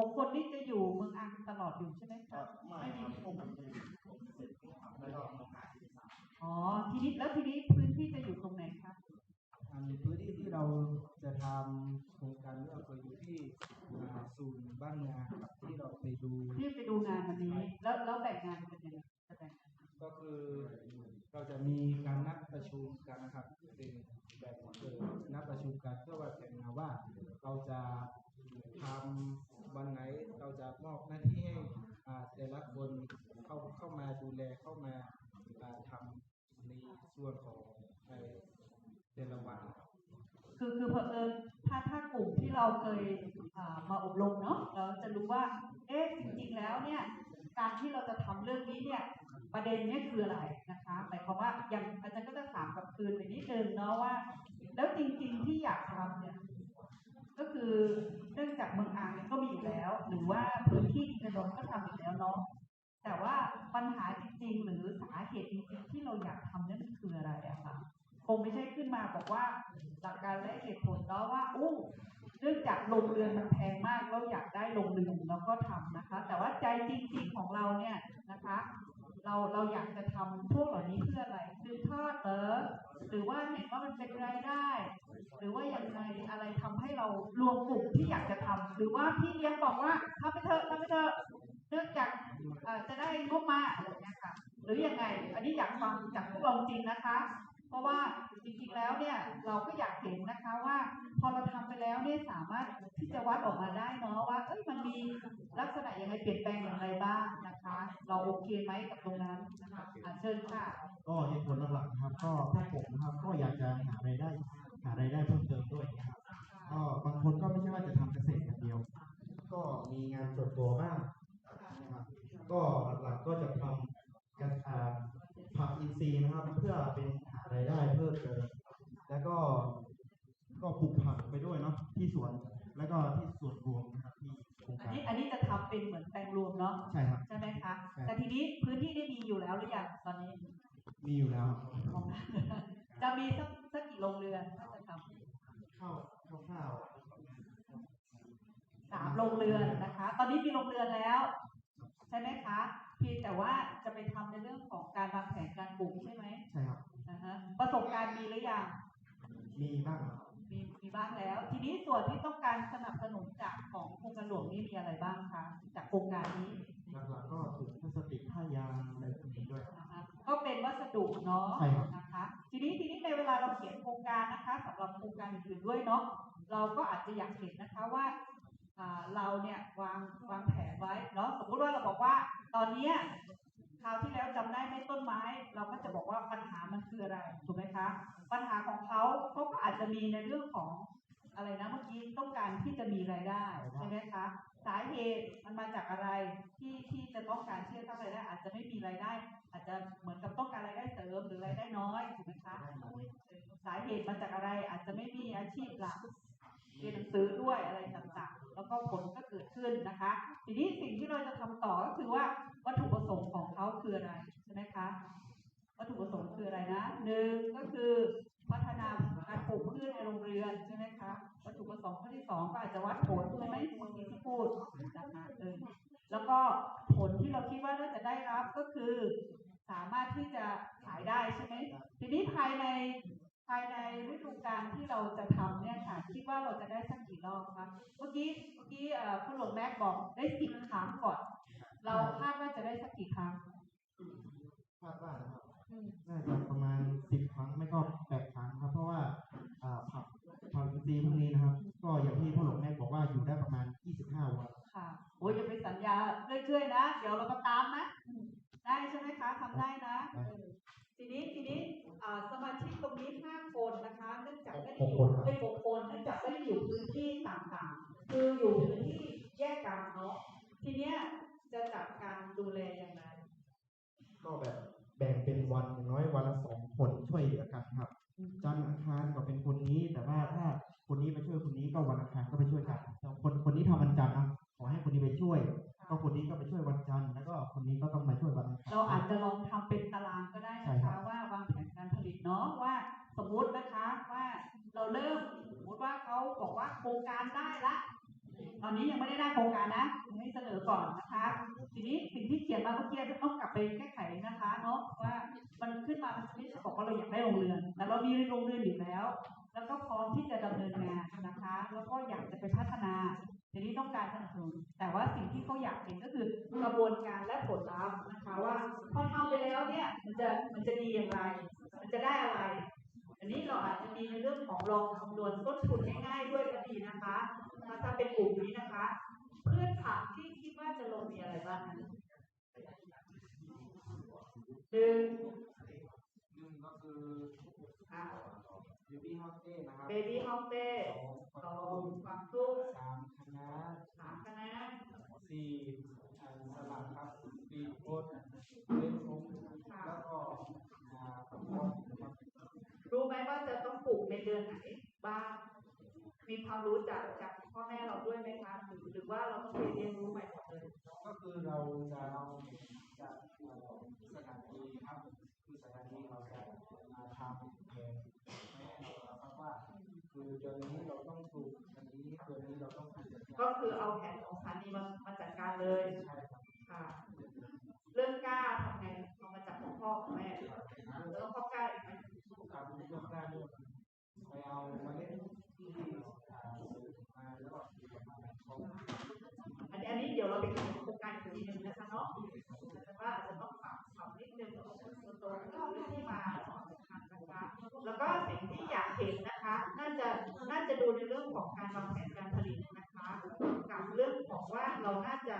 ของคนนี่จะอยู่เมืองอังตลอดอยู่ใช่ไหมคะไม่ครับผมจะอยู่ผมเสร็จแล้วก็มาขายที่สามอ๋อทีนี้แล้วทีนี้พื้นที่จะอยู่ตรงไหนคะอันพื้นที่ที่เราจะทำโครงการนี้เราเคยอยู่ที่อ่าศูนย์บ้านงานครับที่เราไปดูที่ไปดูงานวันนี้ แล้วแล้วแบ่งงานเป็นยังไงจะแบ่งงาน ก็คือเราจะมีการนัดประชุมกันนะครับเป็นแบบเออนัดประชุมกันเพื่อว่าแผนงานว่า เราจะทำวันไหนเรา จะมอบหน้าที่ให้แต่ละคนเข้าเข้ามาดูแลเข้ามาทำในส่วนของในแต่ละวันครับคือคือเผอิญถ้าถ้ากลุ่มที่เราเคยมาอบรมเนาะเราจะรู้ว่า เอ๊ะจริงๆแล้วเนี่ยการที่เราจะทำเรื่องนี้เนี่ยประเด็นเนี่ยคืออะไรนะคะหมายความว่าอย่างอาจารย์ก็จะถามกลับคืนไปนิดนึงเนาะว่า แล้วจริงๆที่อยากทำเนี่ยก็คือ จากเมืองอ่างเนี่ยก็มีอยู่แล้ว หรือว่าพื้นที่อินทนนก็ทำอยู่แล้วเนาะแต่ว่าปัญหาจริงๆหรือสาเหตุจริงๆที่เราอยากทำนั่นคืออะไรอะคะคงไม่ใช่ขึ้นมาบอกว่าหลักการและเหตุผลเนาะว่าอู้เนื่องจากโรงเรือนมันแพงมากเราอยากได้โรงเรือนเราก็ทำนะคะ แต่ว่าใจจริงๆของเราเนี่ยนะคะ เราเราอยากจะทำพวกเหล่านี้เพื่ออะไรคือทอดเหรอหรือว่าเห็นว่ามันเป็นรายได้ หรือว่าอย่างไรอะไรทำให้เรารวมกลุ่มที่อยากจะทำหรือว่าพี่เลี้ยงบอกว่าทำไปเถอะทำไปเถอะเนื่องจากจะได้งบมาอะไรเงี้ยค่ะหรืออยังไง อันนี้อยากฟังจากพวกเราจริงนะคะ เพราะว่าจริงๆแล้วเนี่ยเราก็อยากเห็นนะคะว่า พอเราทำไปแล้วเนี่ยสามารถที่จะวัดออกมาได้เนาะว่าเอ้ยมันมีลักษณะยังไงเปลี่ยนแปลงอย่างไรบ้างนะคะ เราโอเคไหมกับตรงนั้นนะคะอะเชิญค่ะ ก็เหตุผลหลักๆนะครับ ก็พวกผมนะครับก็อยากจะหารายได้ หารายได้เพิ่มเติมด้วยนะครับก็บางคนก็ไม่ใช่ว่าจะทำเกษตรอย่างเดียว ก็มีงานส่วนตัวบ้างนะครับก็หลักๆก็จะทำกันอ่าผักอินทรีย์นะครับ เพื่อเป็นหารายได้เพิ่มเติมแล้วก็ก็ปลูกผักไปด้วยเนาะที่สวนแล้วก็ที่ส่วนรวมนะครับที่โครงอันการ นี้อันนี้จะทำเป็นเหมือนแปลงรวมเนาะใช่ครับ ใช่ไหมคะ ใช่ แต่ทีนี้พื้นที่ได้มีอยู่แล้วหรือยังตอนนี้มีอยู่แล้ว ของ จะมีสัก สักกี่โรงเรือนถ้าจะทข้าวข้าวำสามโรงเรือนนะคะ ตอนนี้มีโรงเรือนแล้ว ใช่ไหมคะเพียงแต่ว่าจะไปทำในเรื่องของการวางแผนการปลูกใช่ไหมใช่ครับนะฮะประสบการณ์มีหรือยังมีบ้างครับมีมีบ้างแล้ว ทีนี้ส่วนที่ต้องการสนับสนุนจากของโครงการหลวงนี่มีอะไรบ้างคะจากโครงการนี้หลักๆก็ถุงพลาสติกผ้ายางอะไรพวกนี้ด้วยนะคะก็เป็นวัสดุเนาะใช่ครับ ราเขียนโครงการนะคะสำหรับโครงการอื่นๆด้วยเนาะเราก็อาจจะอยากเห็นนะคะว่าอ่าเราเนี่ยวางวางแผนไว้เนาะสมมุติว่าเราบอกว่าตอนเนี้ยคราวที่แล้วจำได้ไหมต้นไม้ เราก็จะบอกว่าปัญหามันคืออะไรถูกไหมคะปัญหาของเขาเขาก็อาจจะมีในเรื่องของอะไรนะเมื่อกี้ต้องการที่จะมีรายได้ใช่ไหมคะสาเหตุมันมาจากอะไรที่ที่จะต้องการที่จะสร้างรายได้อาจจะไม่มีรายได้ อาจจะเหมือนกับต้องการรายได้เสริมหรือรายได้น้อยถูกไหมคะ สาเหตุมาจากอะไรอาจจะไม่มีอาชีพหลักเรียนหนังสือด้วยอะไรต่างๆ แล้วก็ผลก็เกิดขึ้นนะคะ ทีนี้สิ่งที่เราจะทำต่อก็คือว่าวัตถุประสงค์ของเขาคืออะไรใช่ไหมคะวัตถุประสงค์คืออะไรนะหนึ่งก็คือพัฒนาการปลูกพืชในโรงเรือนใช่ไหมคะวัตถุประสงค์ข้อที่สองก็อาจจะวัดผลใช่ไหมเมื่อกี้ที่พูดนะคะเออแล้วก็ผลที่เราคิดว่าน่าจะได้รับก็คือ สามารถที่จะขายได้ใช่ไหมทีนี้ภายใน ภายในฤดูกาลที่เราจะทำเนี่ยค่ะคิดว่าเราจะได้สักกี่รอบคะเมื่อกี้เมื่อกี้เอ่อคุณหลวงแม็กบอกได้สิบครั้งก่อน เราคาดว่าจะได้สักกี่ครั้งคาดว่านะครับอืมน่าจะประมาณสิบครั้งไม่ก็แปดครั้งครับ เพราะว่าอ่าผักผักอินทรีย์พวกนี้นะครับ ก็อย่างที่พ่อหลวงแม่บอกว่าอยู่ได้ประมาณ 25 วัน ค่ะโอ้ยอย่าไปสัญญาเรื่อยๆนะ เดี๋ยวเราก็ตามนะ ได้ใช่ไหมคะทำได้นะ ได้ เออทีนี้ทีนี้อ่าสมาชิก ตรงนี้ห้าคนนะคะ เนื่องจากไม่ได้หอกคยู่นครับเป็นหกคนเนื่องจากไม่ได้อยู่พื้นที่ต่างๆ คืออยู่พื้นที่แยกกันเนาะทีเนี้ยจะจัดการดูแลอย่างไรก็แบบแบ่งเป็นวันอย่างน้อยวันละสองคนช่วยเหลือกันครับ สมมตินะคะว่าเราเริ่มสมมติว่าเขาบอกว่าโครงการได้ละ ตอนนี้ยังไม่ได้ได้โครงการนะให้เสนอก่อนนะคะ ทีนี้สิ่งที่เขียนมาเมื่อกี้จะต้องกลับไปแก้ไขนะคะเนาะว่ามันขึ้นมาเป็นที่บอกว่าเราอยากได้โรงเรือน แต่เรามีโรงเรือนอยู่แล้ว แล้วก็พร้อมที่จะดำเนินงานนะคะ แล้วก็อยากจะไปพัฒนาทีนี้ต้องการสนับสนุนแต่ว่าสิ่งที่เขาอยากเห็นก็คือกระบวนการและผลลัพธ์นะคะว่าพอทำไปแล้วเนี่ยมันจะมันจะดีอย่างไร มันจะได้อะไร อันนี้เราอาจจะ มีในเรื่องของลองคำนวณต้นทุนง่ายๆด้วยก็ดีนะคะถ้าถ้าเป็นกลุ่มนี้นะคะ เพื่อนผักที่คิดว่าจะลงมีอะไรบ้างนะหนึ่งหนึ่งก็คืออ่าบิวตี้ฮอสเต้นะครับเบบี้ฮอปเต้สองสองฟังตุ้ง สามคณะ สามคณะ สี่อ่าสลัดครับสี่โคตรเล่นฟุ้งแล้วก็อ่าผักบุ้งนะครับ รู้ไหมว่าจะต้องปลูกในเดือนไหนบ้าง มีความรู้จากจากพ่อแม่เราด้วยไหมคะหรือหรือว่าเราต้องไปเรียนรู้ใหม่หมดเลยก็คือเราจะเอาจากเอ่อสถานีครับคือสถานีเราจะมาทำแผนให้เราครับว่า คือเดือนนี้เราต้องปลูกอันนี้เดือนนี้เราต้องปลูกก็คือเอาแผนของสถานีมามาจัดการเลยใช่ครับ ค่ะ เรื่องกล้าทำไงเอามาจากของพ่อของแม่แล้วพ่อกล้าอีกไหม การเลือกได้ด้วยไป เอาเมาเล็ดที่อ่ามาแล้วก็มาแบ่งของอันนี้เดี๋ยวเราไปทำโครงการอีกทีหนึ่งนะคะเนาะแต่ว่าอาจจะต้องปรับปรับนิดนึงตัวตัวก็ที่มาสำคัญนะคะแล้วก็สิ่งที่อยากเห็นนะคะ น่าจะน่าจะดูในเรื่องของการวางแผนการผลิตนะคะกับเรื่องของว่าเราน่าจะ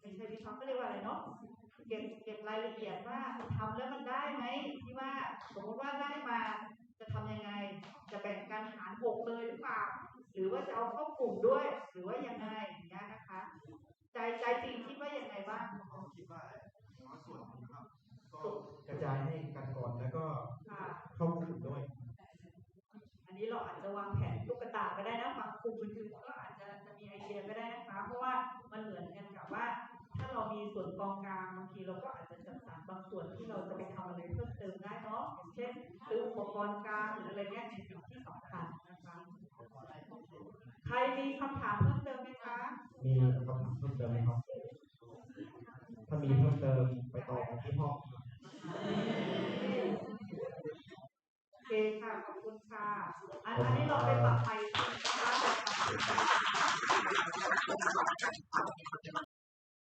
เป็นใช้วิเคราะห์ก็เรียกว่าอะไรเนาะเก็บเก็บรายละเอียดว่าทำแล้วมันได้ไหมที่ว่าสมมติว่าได้มาจะทำยังไง จะแบ่งการหารหกเลยหรือเปล่า หรือว่าจะเอาเข้ากลุ่มด้วย หรือว่ายังไงอย่างเงี้ยนะคะ ใจใจจริงคิดว่ายังไงบ้างผมคิดว่าน้อยส่วนนะครับก็กระจายให้กันก่อนแล้วก็ค่ะเข้ากลุ่มด้วย อันนี้เราอาจจะวางแผนตุ๊กตาก็ได้นะบางกลุ่มอื่นๆก็อาจจะจะมีไอเดียก็ได้นะคะ เพราะว่ามันเหมือนกันกับว่า ถ้าเรามี ส่วนกองกลางบางทีเราก็อาจจะจัดสรรบางส่วนที่เราจะไปทำอะไรเพิ่มเติมได้เนาะอย่างเช่นซื้ออุปกรณ์กลางหรืออะไรเงี้ยในสิ่งที่สำคัญนะคะใครมีคำถามเพิ่มเติมไหมคะมีคำถามเพิ่มเติมไหมครับถ้ามีเพิ่มเติมไปต่อกันที่ห้องโอเคค่ะขอบคุณค่ะอันอันนี้เราไปปรับไปนะคะ